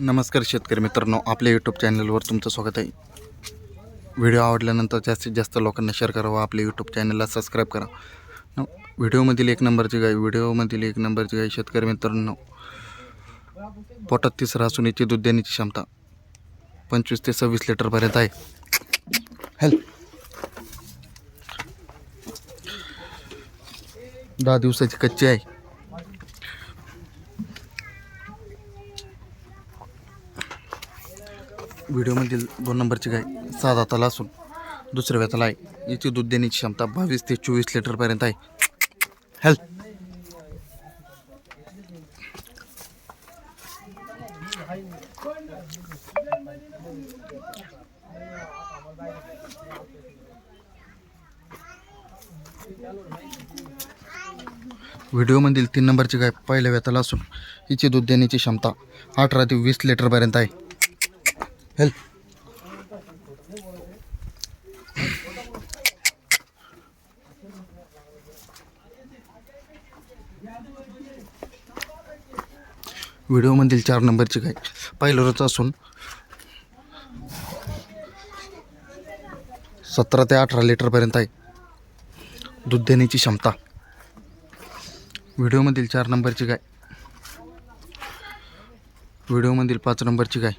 नमस्कार शेतकरी मित्रांनो आपल्या यूट्यूब चॅनलवर तुमचं स्वागत आहे. व्हिडिओ आवडल्यानंतर जास्तीत जास्त लोकांना शेअर करा व आपल्या यूट्यूब चॅनलला सबस्क्राईब करा. न- व्हिडिओमधील एक नंबरची गाय व्हिडिओमधील एक नंबरची गाय शेतकरी मित्रांनो पोटात तिसरा सुनीची दूध देण्याची क्षमता पंचवीस ते सव्वीस लिटरपर्यंत आहे. हॅल. दहा दिवसाची कच्ची आहे. व्हिडिओमधील दोन नंबरची गाय सहा दाताला असून दुसऱ्या व्यताला आहे. याची दूध देण्याची क्षमता बावीस ते चोवीस लिटरपर्यंत आहे. हॅल व्हिडिओमधील तीन नंबरची गाय पहिल्या व्यताला असून हिची दूध देण्याची क्षमता अठरा ते वीस लिटरपर्यंत आहे. हेल व्हिडिओमधील चार नंबरची काय? पहिलं असून. सतरा ते अठरा लिटरपर्यंत आहे. दूध देण्याची क्षमता. व्हिडिओमधील चार नंबरची काय? व्हिडिओमधील पाच नंबरची काय?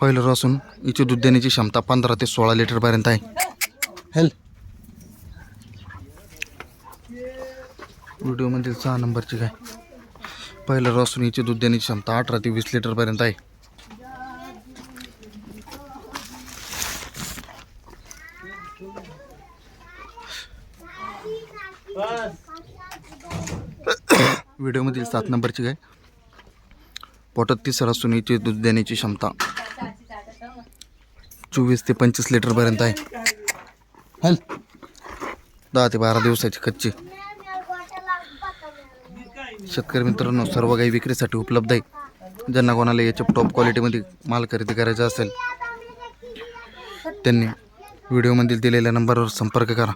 पहिलं असून हिची दूध देण्याची क्षमता पंधरा ते सोळा लिटरपर्यंत आहे. हेल. व्हिडिओमधील सहा नंबरची काय? पहिलं असून हिची दूध देण्याची क्षमता अठरा ते वीस लिटरपर्यंत आहे. व्हिडिओमधील सात नंबरची काय? पोटात तिसरा असून हिची दूध देण्याची क्षमता चोवीस ते पंचवीस लिटरपर्यंत आहे. हल दहा ते बारा दिवसाची कच्ची. शेतकरी मित्रांनो सर्व काही विक्रीसाठी उपलब्ध आहे. ज्यांना कोणाला याच्या टॉप क्वालिटीमध्ये माल खरेदी करायचा असेल त्यांनी व्हिडिओमधील दिलेल्या नंबरवर संपर्क करा.